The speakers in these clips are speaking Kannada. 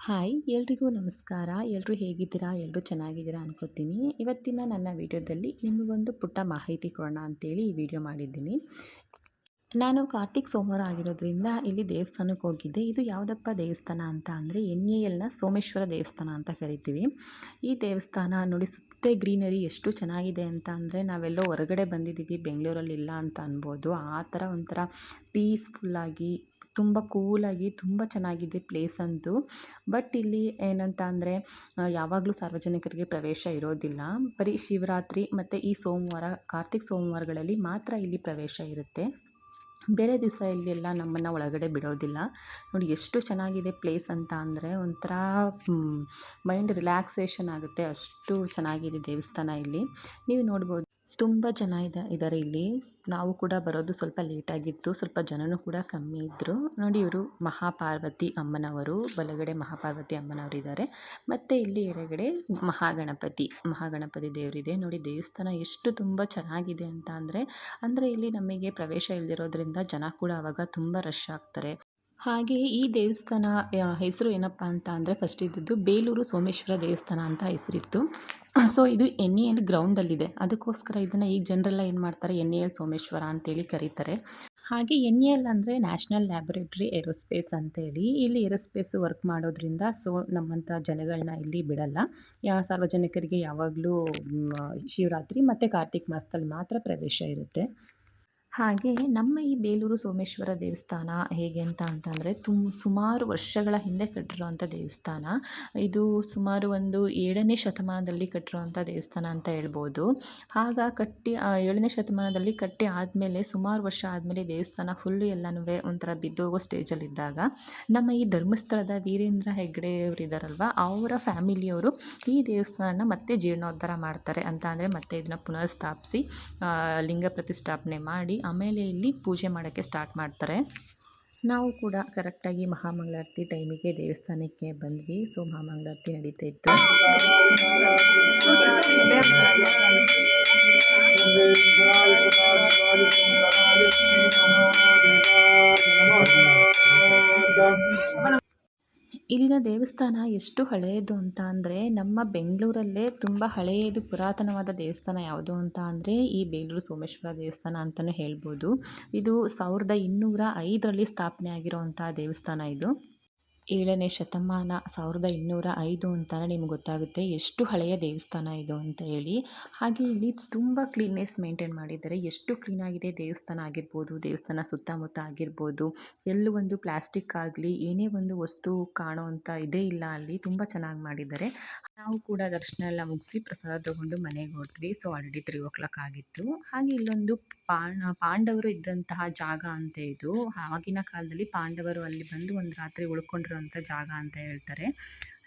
ಹಾಯ್, ಎಲ್ರಿಗೂ ನಮಸ್ಕಾರ. ಎಲ್ಲರೂ ಹೇಗಿದ್ದೀರಾ? ಎಲ್ಲರೂ ಚೆನ್ನಾಗಿದ್ದೀರಾ ಅನ್ಕೋತೀನಿ. ಇವತ್ತಿನ ನನ್ನ ವಿಡಿಯೋದಲ್ಲಿ ನಿಮಗೊಂದು ಪುಟ್ಟ ಮಾಹಿತಿ ಕೊಡೋಣ ಅಂತೇಳಿ ಈ ವಿಡಿಯೋ ಮಾಡಿದ್ದೀನಿ. ನಾನು ಕಾರ್ತಿಕ್ ಸೋಮವಾರ ಆಗಿರೋದ್ರಿಂದ ಇಲ್ಲಿ ದೇವಸ್ಥಾನಕ್ಕೆ ಹೋಗಿದ್ದೆ. ಇದು ಯಾವುದಪ್ಪ ದೇವಸ್ಥಾನ ಅಂತ ಅಂದರೆ ಎನ್ ಎ ಎಲ್ನ ಸೋಮೇಶ್ವರ ದೇವಸ್ಥಾನ ಅಂತ ಕರಿತೀವಿ. ಈ ದೇವಸ್ಥಾನ ನೋಡಿ ಸುತ್ತೆ ಗ್ರೀನರಿ, ಎಷ್ಟು ಚೆನ್ನಾಗಿದೆ ಅಂತ ಅಂದರೆ ನಾವೆಲ್ಲೋ ಹೊರಗಡೆ ಬಂದಿದ್ದೀವಿ ಬೆಂಗಳೂರಲ್ಲಿ ಇಲ್ಲ ಅಂತ ಅನ್ಬೋದು. ಆ ಥರ ಒಂಥರ ಪೀಸ್ಫುಲ್ಲಾಗಿ ತುಂಬ ಕೂಲಾಗಿ ತುಂಬ ಚೆನ್ನಾಗಿದೆ ಪ್ಲೇಸ್ ಅಂತೂ ಬಟ್ ಇಲ್ಲಿ ಏನಂತ ಅಂದರೆ ಯಾವಾಗಲೂ ಸಾರ್ವಜನಿಕರಿಗೆ ಪ್ರವೇಶ ಇರೋದಿಲ್ಲ. ಬರೀ ಶಿವರಾತ್ರಿ ಮತ್ತು ಈ ಸೋಮವಾರ, ಕಾರ್ತಿಕ್ ಸೋಮವಾರಗಳಲ್ಲಿ ಮಾತ್ರ ಇಲ್ಲಿ ಪ್ರವೇಶ ಇರುತ್ತೆ. ಬೇರೆ ದಿವಸ ಇಲ್ಲೆಲ್ಲ ನಮ್ಮನ್ನು ಒಳಗಡೆ ಬಿಡೋದಿಲ್ಲ. ನೋಡಿ ಎಷ್ಟು ಚೆನ್ನಾಗಿದೆ ಪ್ಲೇಸ್ ಅಂತ ಅಂದರೆ ಒಂಥರ ಮೈಂಡ್ ರಿಲ್ಯಾಕ್ಸೇಷನ್ ಆಗುತ್ತೆ. ಅಷ್ಟು ಚೆನ್ನಾಗಿದೆ ದೇವಸ್ಥಾನ ಇಲ್ಲಿ. ನೀವು ನೋಡ್ಬೋದು. ತುಂಬ ಜನ ಇದೆ ಇದ್ದಾರೆ ಇಲ್ಲಿ. ನಾವು ಕೂಡ ಬರೋದು ಸ್ವಲ್ಪ ಲೇಟಾಗಿತ್ತು ಸ್ವಲ್ಪ ಜನನೂ ಕೂಡ ಕಮ್ಮಿ ಇದ್ದರು ನೋಡಿ ಇವರು ಮಹಾಪಾರ್ವತಿ ಅಮ್ಮನವರು, ಬಲಗಡೆ ಮಹಾಪಾರ್ವತಿ ಅಮ್ಮನವರು ಇದ್ದಾರೆ ಮತ್ತು ಇಲ್ಲಿ ಎಡಗಡೆ ಮಹಾಗಣಪತಿ ಮಹಾಗಣಪತಿ ದೇವರಿದೆ. ನೋಡಿ ದೇವಸ್ಥಾನ ಎಷ್ಟು ತುಂಬ ಚೆನ್ನಾಗಿದೆ ಅಂತ ಅಂದರೆ ಅಂದರೆ ಇಲ್ಲಿ ನಮಗೆ ಪ್ರವೇಶ ಇಲ್ಲದಿರೋದ್ರಿಂದ ಜನ ಕೂಡ ಆವಾಗ ತುಂಬ ರಶ್ ಆಗ್ತಾರೆ. ಹಾಗೆ ಈ ದೇವಸ್ಥಾನ ಹೆಸರು ಏನಪ್ಪ ಅಂತ ಅಂದರೆ ಫಸ್ಟ್ ಇದ್ದಿದ್ದು ಬೇಲೂರು ಸೋಮೇಶ್ವರ ದೇವಸ್ಥಾನ ಅಂತ ಹೆಸರಿತ್ತು. ಸೊ ಇದು ಎನ್ ಇ ಎಲ್ ಗ್ರೌಂಡಲ್ಲಿದೆ ಅದಕ್ಕೋಸ್ಕರ ಇದನ್ನು ಈಗ ಜನರೆಲ್ಲ ಏನು ಮಾಡ್ತಾರೆ? ಎನ್ ಇ ಎಲ್ ಸೋಮೇಶ್ವರ ಅಂತೇಳಿ ಕರೀತಾರೆ. ಹಾಗೆ ಎನ್ ಎಲ್ ಅಂದರೆ ನ್ಯಾಷನಲ್ ಲ್ಯಾಬೊರೇಟ್ರಿ ಏರೋಸ್ಪೇಸ್ ಅಂತೇಳಿ ಇಲ್ಲಿ ಏರೋಸ್ಪೇಸ್ ವರ್ಕ್ ಮಾಡೋದ್ರಿಂದ ಸೊ ನಮ್ಮಂಥ ಜನಗಳನ್ನ ಇಲ್ಲಿ ಬಿಡಲ್ಲ. ಯಾ, ಸಾರ್ವಜನಿಕರಿಗೆ ಯಾವಾಗಲೂ ಶಿವರಾತ್ರಿ ಮತ್ತು ಕಾರ್ತಿಕ್ ಮಾಸದಲ್ಲಿ ಮಾತ್ರ ಪ್ರವೇಶ ಇರುತ್ತೆ. ಹಾಗೆ ನಮ್ಮ ಈ ಬೇಲೂರು ಸೋಮೇಶ್ವರ ದೇವಸ್ಥಾನ ಹೇಗೆ ಅಂತ ಅಂತಂದರೆ ತುಮ್, ಸುಮಾರು ವರ್ಷಗಳ ಹಿಂದೆ ಕಟ್ಟಿರುವಂಥ ದೇವಸ್ಥಾನ. ಇದು ಸುಮಾರು ಒಂದು ಏಳನೇ ಶತಮಾನದಲ್ಲಿ ಕಟ್ಟಿರುವಂಥ ದೇವಸ್ಥಾನ ಅಂತ ಹೇಳ್ಬೋದು. ಆಗ ಕಟ್ಟಿ ಏಳನೇ ಶತಮಾನದಲ್ಲಿ ಕಟ್ಟಿ ಆದಮೇಲೆ ಸುಮಾರು ವರ್ಷ ಆದಮೇಲೆ ದೇವಸ್ಥಾನ ಫುಲ್ಲು ಎಲ್ಲನೂ ಒಂಥರ ಬಿದ್ದೋಗೋ ಸ್ಟೇಜಲ್ಲಿದ್ದಾಗ ನಮ್ಮ ಈ ಧರ್ಮಸ್ಥಳದ ವೀರೇಂದ್ರ ಹೆಗ್ಗಡೆ ಅವರು ಇದ್ದಾರಲ್ವ ಅವರ ಫ್ಯಾಮಿಲಿಯವರು ಈ ದೇವಸ್ಥಾನನ ಮತ್ತೆ ಜೀರ್ಣೋದ್ಧಾರ ಮಾಡ್ತಾರೆ ಅಂತ ಅಂದರೆ ಮತ್ತೆ ಇದನ್ನು ಪುನರ್ ಸ್ಥಾಪಿಸಿ ಲಿಂಗ ಪ್ರತಿಷ್ಠಾಪನೆ ಮಾಡಿ ಆಮೇಲೆ ಇಲ್ಲಿ ಪೂಜೆ ಮಾಡೋಕ್ಕೆ ಸ್ಟಾರ್ಟ್ ಮಾಡ್ತಾರೆ. ನಾವು ಕೂಡ ಕರೆಕ್ಟಾಗಿ ಮಹಾಮಂಗಳಾರತಿ ಟೈಮಿಗೆ ದೇವಸ್ಥಾನಕ್ಕೆ ಬಂದ್ವಿ. ಸೊ ಮಹಾಮಂಗಳಾರತಿ ನಡೀತಾ ಇತ್ತು. ಇಲ್ಲಿನ ದೇವಸ್ಥಾನ ಎಷ್ಟು ಹಳೆಯದು ಅಂತ ಅಂದರೆ ನಮ್ಮ ಬೆಂಗಳೂರಲ್ಲೇ ತುಂಬ ಹಳೆಯದು ಪುರಾತನವಾದ ದೇವಸ್ಥಾನ ಯಾವುದು ಅಂತ ಅಂದರೆ ಈ ಬೇಲೂರು ಸೋಮೇಶ್ವರ ದೇವಸ್ಥಾನ ಅಂತಲೇ ಹೇಳ್ಬೋದು. ಇದು ಸಾವಿರದ ಇನ್ನೂರ ಐದರಲ್ಲಿ ಸ್ಥಾಪನೆ ಆಗಿರುವಂಥ ದೇವಸ್ಥಾನ ಇದು. ಏಳನೇ ಶತಮಾನ ಸಾವಿರದ ಇನ್ನೂರ ಐದು ಅಂತಲೇ ನಿಮ್ಗೆ ಗೊತ್ತಾಗುತ್ತೆ ಎಷ್ಟು ಹಳೆಯ ದೇವಸ್ಥಾನ ಇದು ಅಂತ ಹೇಳಿ. ಹಾಗೆ ಇಲ್ಲಿ ತುಂಬ ಕ್ಲೀನ್ನೆಸ್ ಮೇಂಟೈನ್ ಮಾಡಿದ್ದಾರೆ. ಎಷ್ಟು ಕ್ಲೀನಾಗಿದೆ ದೇವಸ್ಥಾನ ಆಗಿರ್ಬೋದು, ದೇವಸ್ಥಾನ ಸುತ್ತಮುತ್ತ ಆಗಿರ್ಬೋದು, ಎಲ್ಲೂ ಒಂದು ಪ್ಲಾಸ್ಟಿಕ್ ಆಗಲಿ, ಏನೇ ಒಂದು ವಸ್ತು ಕಾಣೋ ಅಂತ ಇದೇ ಇಲ್ಲ ಅಲ್ಲಿ, ತುಂಬ ಚೆನ್ನಾಗಿ ಮಾಡಿದ್ದಾರೆ. ನಾವು ಕೂಡ ದರ್ಶನ ಎಲ್ಲ ಮುಗಿಸಿ ಪ್ರಸಾದ ತಗೊಂಡು ಮನೆಗೆ ಹೊರಟ್ವಿ. So already three o'clock ಆಗಿತ್ತು. ಹಾಗೆ ಇಲ್ಲೊಂದು ಪಾ ಪಾಂಡವರು ಇದ್ದಂತಹ ಜಾಗ ಅಂತ ಇದು. ಆಗಿನ ಕಾಲದಲ್ಲಿ ಪಾಂಡವರು ಅಲ್ಲಿ ಬಂದು ಒಂದು ರಾತ್ರಿ ಉಳ್ಕೊಂಡಿರುವಂಥ ಜಾಗ ಅಂತ ಹೇಳ್ತಾರೆ.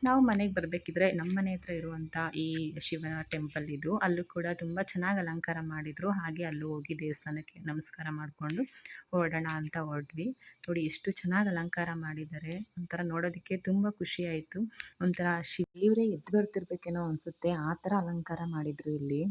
ನಾವು ಮನೆಗೆ ಬರಬೇಕಿದ್ರೆ ನಮ್ಮ ಮನೆ ಹತ್ರ ಇರುವಂಥ ಈ ಶಿವನ ಟೆಂಪಲ್ ಇದು, ಅಲ್ಲೂ ಕೂಡ ತುಂಬ ಚೆನ್ನಾಗಿ ಅಲಂಕಾರ ಮಾಡಿದರು. ಹಾಗೆ ಅಲ್ಲೂ ಹೋಗಿ ದೇವಸ್ಥಾನಕ್ಕೆ ನಮಸ್ಕಾರ ಮಾಡಿಕೊಂಡು ಹೊರಡೋಣ ಅಂತ ಹೊರಟ್ವಿ. ನೋಡಿ ಎಷ್ಟು ಚೆನ್ನಾಗಿ ಅಲಂಕಾರ ಮಾಡಿದ್ದಾರೆ. ಒಂಥರ ನೋಡೋದಕ್ಕೆ ತುಂಬ ಖುಷಿ ಆಯಿತು. ಒಂಥರ ಶಿವರೇ ಎದ್ದು ಬರ್ತಿರ್ಬೇಕೇನೋ ಅನಿಸುತ್ತೆ. ಆ ಥರ ಅಲಂಕಾರ ಮಾಡಿದರು ಇಲ್ಲಿ.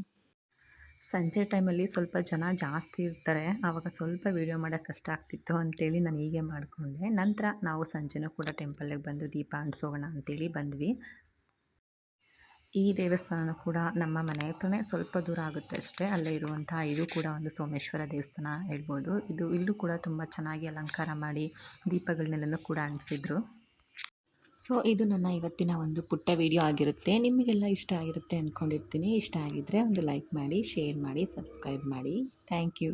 ಸಂಜೆ ಟೈಮಲ್ಲಿ ಸ್ವಲ್ಪ ಜನ ಜಾಸ್ತಿ ಇರ್ತಾರೆ. ಆವಾಗ ಸ್ವಲ್ಪ ವೀಡಿಯೋ ಮಾಡೋಕ್ಕೆ ಕಷ್ಟ ಆಗ್ತಿತ್ತು ಅಂತೇಳಿ ನಾನು ಹೀಗೆ ಮಾಡಿಕೊಂಡೆ. ನಂತರ ನಾವು ಸಂಜೆನೂ ಕೂಡ ಟೆಂಪಲ್ಗೆ ಬಂದು ದೀಪ ಅಂಟಿಸೋಣ ಅಂತೇಳಿ ಬಂದ್ವಿ. ಈ ದೇವಸ್ಥಾನ ಕೂಡ ನಮ್ಮ ಮನೆ ಹತ್ರನೇ ಸ್ವಲ್ಪ ದೂರ ಆಗುತ್ತೆ ಅಷ್ಟೇ. ಅಲ್ಲೇ ಇರುವಂಥ ಇದು ಕೂಡ ಒಂದು ಸೋಮೇಶ್ವರ ದೇವಸ್ಥಾನ ಹೇಳ್ಬೋದು. ಇದು ಇಲ್ಲೂ ಕೂಡ ತುಂಬ ಚೆನ್ನಾಗಿ ಅಲಂಕಾರ ಮಾಡಿ ದೀಪಗಳನ್ನೆಲ್ಲನೂ ಕೂಡ ಅಂಟಿಸಿದ್ರು ಸೊ, ಇದು ನನ್ನ ಇವತ್ತಿನ ಒಂದು ಪುಟ್ಟ ವಿಡಿಯೋ ಆಗಿರುತ್ತೆ. ನಿಮಗೆಲ್ಲ ಇಷ್ಟ ಆಗಿರುತ್ತೆ ಅಂದ್ಕೊಂಡಿರ್ತೀನಿ ಇಷ್ಟ ಆಗಿದ್ದರೆ ಒಂದು ಲೈಕ್ ಮಾಡಿ ಶೇರ್ ಮಾಡಿ ಸಬ್ಸ್ಕ್ರೈಬ್ ಮಾಡಿ. Thank you